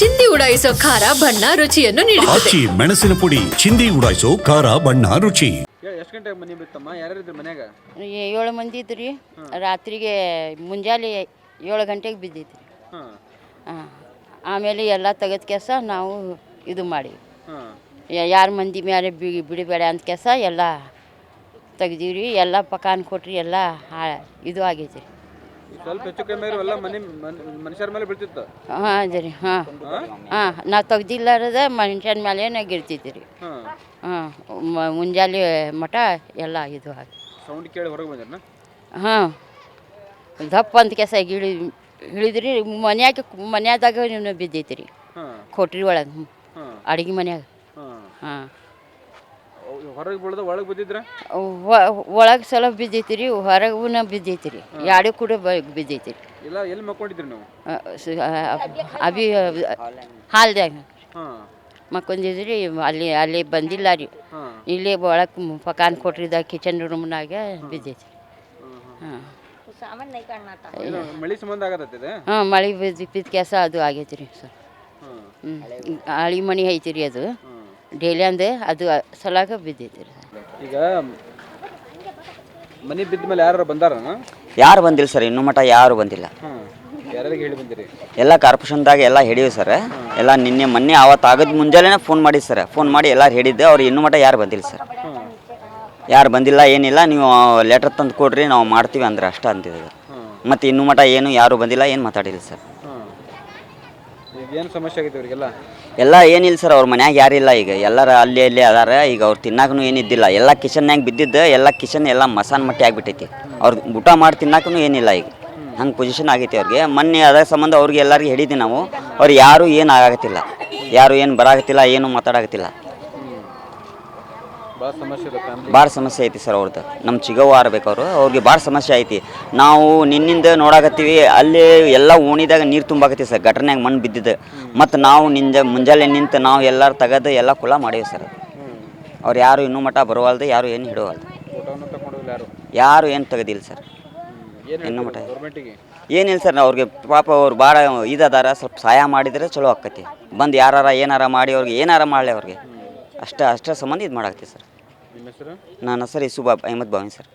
ಚಿಂದಿ ಉಡಾಯಿಸೋ ಖಾರ ಬಣ್ಣ ರುಚಿಯನ್ನು ನೀಡುತ್ತದೆ. ಆಚಿ ಮೆಣಸಿನ ಪುಡಿ ಚಿಂದಿ ಉಡಾಯಿಸೋ ಖಾರ ಬಣ್ಣ ರುಚಿ. ಎಷ್ಟು ಗಂಟೆಗೆ ಮನೆ ಬಿತ್ತಮ್ಮ? ಯಾರ್ಯಾರಿದ್ರು ಮನ್ಯಾಗ? ಏ- ಏಳು ಮಂದಿ ಇದ್ರಿ. ರಾತ್ರಿಗೆ ಮುಂಜಾನೆ ಏಳು ಗಂಟೆಗೆ ಬಿದ್ದೈತಿ ರೀ ಹಾಂ. ಆಮೇಲೆ ಎಲ್ಲ ತೆಗೆದ ಕೆಲಸ ನಾವು ಇದು ಮಾಡಿ ಹಾಂ. ಯಾರು ಮಂದಿ ಮೇಲೆ ಬಿ ಬಿಡಬೇಡ ಅಂತ ಕೆಲಸ ಎಲ್ಲ ತೆಗ್ದೀವ್ರಿ. ಎಲ್ಲ ಪಕಾನ್ ಕೊಟ್ರಿ ಎಲ್ಲ ಹಾ- ಇದು ಆಗೈತಿ ಸ್ವಲ್ಪ ಹೆಚ್ಚು ಕಮ್ಮಿ ಆದ್ರೂ ಎಲ್ಲ ಮನೆ ಮನುಷ್ಯರ ಮೇಲೆ ಬೀಳ್ತಿತ್ತು. ಹಾಂ ರೀ ಹಾಂ. ಹಾಂ? ನಾವು ತೆಗ್ದಿಲ್ಲಾರದ ಮನುಷ್ಯನ ಮೇಲೆ ಗಿರ್ತೈತಿ ರೀ ಹಾಂ ಹಾಂ ಮುಂಜಾನೆ ಮಠ ಎಲ್ಲ ಇದು ಹಾಕಿ. ಸೌಂಡ್ ಕೇಳಿ ಹೊರಗೆ ಬಂದ್ರನ? ಹಾಂ. ದಪ್ಪ ಅಂತ ಕೆಸ ಇಳಿ ಇಳಿದ್ರಿ ಮನ್ಯಾಗ ಮನ್ಯಾದಾಗ ನೀವು ಬಿದ್ದೈತಿ ರೀ ಹಾಂ. ಕೊಟ್ರಿ ಒಳಗೆ. ಅಡುಗೆ ಮನ್ಯಾಗ. ಹಾಂ. ಹೊರಗೆ ಬೀಳ್ದ ಒಳಗೆ ಬಿದ್ದಿದ್ರ ಒಳಗೆ ಸಲ ಬಿದ್ದೈತಿ ರೀ ಹೊರಗೂನ ಬಿದ್ದೈತಿ ರೀ ಎರಡು ಕೂಡ ಬಿದ್ದೈತಿ ರೀ ಇಲ್ಲ ಎಲ್ಲಿ ಮಕ್ಕೊಂಡಿದ್ರಿ ನೀವು? ಅಭಿ ಹಾಲ್ದಾಗ ಹಾಂ. ಮಕ್ಕೊಂದಿದ್ರಿ ಅಲ್ಲಿ ಅಲ್ಲಿ ಬಂದಿಲ್ಲ ರೀ. ಇಲ್ಲೇ ಒಳಗೆ ಪಕಾನ್ ಕೊಟ್ರಿದ ಕಿಚನ್ ರೂಮ್ನಾಗ ಬಿದ್ದೈತಿ ಹಾಂ. ಮಳಿ ಸಂಬಂಧ ಆಗತ್ತೆ ಹಾಂ ಮಳೆ ಬಿದ್ದು ಬಿದ್ದ ಕೆಲಸ ಅದು ಆಗೈತಿ ರೀ ಸರ್. ಹಾಂ. ಹ್ಞೂ ಹಳಿ ಮಣಿ ಐತಿ ರೀ ಅದು. ಡೈಲಿ ಅಂದ್ರೆ ಅದು ಸಲಾಗ ಬಿದ್ದೈತಿ ರೀ ಈಗ ಮನೆ ಬಿದ್ದ ಮೇಲೆ ಯಾರು ಬಂದಾರ ಯಾರು ಬಂದಿಲ್ಲ ಸರ್ ಇನ್ನು ಮಟ್ಟ ಯಾರು ಬಂದಿಲ್ಲ. ಹಾಂ ಹೇಳಿ ಬಂದಿರಿ? ಎಲ್ಲ ಕಾರ್ಪೊರೇಷನ್ದಾಗ ಎಲ್ಲ ಹಿಡಿಯು ಸರ್ ಎಲ್ಲ ನಿನ್ನೆ ಮೊನ್ನೆ ಅವತ್ತು ಆಗದ ಮುಂಜಾನೆ ಫೋನ್ ಮಾಡಿ ಸರ್ ಫೋನ್ ಮಾಡಿ ಎಲ್ಲರೂ ಹೇಳಿದ್ದೆ ಅವ್ರು ಇನ್ನು ಮಟ್ಟ ಯಾರು ಬಂದಿಲ್ಲ ಸರ್. ಯಾರು ಬಂದಿಲ್ಲ ಏನಿಲ್ಲ ನೀವು ಲೆಟರ್ ತಂದು ಕೊಡ್ರಿ ನಾವು ಮಾಡ್ತೀವಿ ಅಂದ್ರೆ ಅಷ್ಟೇ ಅಂತಿದ್ರು ಮತ್ತು ಇನ್ನೂ ಮಟ್ಟ ಏನು ಯಾರು ಬಂದಿಲ್ಲ ಏನು ಮಾತಾಡಿಲ್ಲ ಸರ್. ಸಮಸ್ಯೆ ಆಗಿದೆ ಅವರಿಗೆಲ್ಲ? ಎಲ್ಲ ಏನಿಲ್ಲ ಸರ್, ಅವ್ರ ಮನ್ಯಾಗ ಯಾರಿಲ್ಲ ಈಗ. ಎಲ್ಲರ ಅಲ್ಲಿ ಅಲ್ಲಿ ಅದಾರ, ಈಗ ಅವ್ರು ತಿನ್ನಾಕೂ ಏನಿದ್ದಿಲ್ಲ ಎಲ್ಲ ಕಿಚನ್ಯಾಗ ಬಿದ್ದಿದ್ದು, ಎಲ್ಲ ಕಿಚನ್ ಎಲ್ಲ ಮಸಾನ್ ಮಟ್ಟಿ ಆಗಿಬಿಟ್ಟೈತಿ. ಅವ್ರು ಊಟ ಮಾಡಿ ತಿನ್ನಾಕೂ ಏನಿಲ್ಲ ಈಗ. ಹಂಗೆ ಪೊಸಿಷನ್ ಆಗೈತಿ ಅವ್ರಿಗೆ. ಮೊನ್ನೆ ಅದ್ರ ಸಂಬಂಧ ಅವ್ರಿಗೆ ಎಲ್ಲರಿಗೆ ಹೇಳಿದ್ದೀವಿ ನಾವು. ಅವ್ರು ಯಾರು ಏನು ಆಗತ್ತಿಲ್ಲ ಯಾರು ಏನು ಬರಾಗತ್ತಿಲ್ಲ ಏನು ಮಾತಾಡಕತ್ತಿಲ್ಲ. ಭಾಳ ಸಮಸ್ಯೆ ಐತಿ ಸರ್ ಅವ್ರದ್ದು ನಮ್ಮ ಚಿಗವ್ವ ಆರ್ಬೇಕವ್ರು ಅವರು. ಅವ್ರಿಗೆ ಭಾಳ ಸಮಸ್ಯೆ ಐತಿ. ನಾವು ನಿನ್ನಿಂದ ನೋಡಾಕತ್ತೀವಿ ಅಲ್ಲಿ ಎಲ್ಲ ಓಣಿದಾಗ ನೀರು ತುಂಬಾಕತ್ತಿ ಸರ್. ಘಟನೆಯಾಗ ಮಣ್ಣು ಬಿದ್ದಿದ್ದು. ಮತ್ತು ನಾವು ನಿಂದ ಮುಂಜಾನೆ ನಿಂತು ನಾವು ಎಲ್ಲರೂ ತೆಗೆದು ಎಲ್ಲ ಕುಲ ಮಾಡೀವಿ ಸರ್. ಅವ್ರು ಯಾರು ಇನ್ನೂ ಮಠ ಬರುವಲ್ದು ಯಾರು ಏನು ಹಿಡುವಲ್ದು. ಯಾರು? ಏನು ತೆಗೆದಿಲ್ಲ ಸರ್. ಇನ್ನೂ ಮಠ ಏನಿಲ್ಲ ಸರ್ ಅವ್ರಿಗೆ ಪಾಪ ಅವ್ರು ಭಾಳ ಇದಾರ ಸ್ವಲ್ಪ ಸಹಾಯ ಮಾಡಿದರೆ ಚಲೋ ಆಕತಿ ಬಂದು ಯಾರಾರ ಏನಾರ ಮಾಡಿ ಅವ್ರಿಗೆ ಏನಾರ ಮಾಡಲಿ ಅವ್ರಿಗೆ. ಅಷ್ಟ ಅಷ್ಟೇ ಸಂಬಂಧ ಇದು ಮಾಡಾಕ್ತಿ ಸರ್. ನನ್ನ ಹೆಸರು ಸುಬಾಬ್ ಅಹಮದ್ ಬಾವಿ ಸರ್.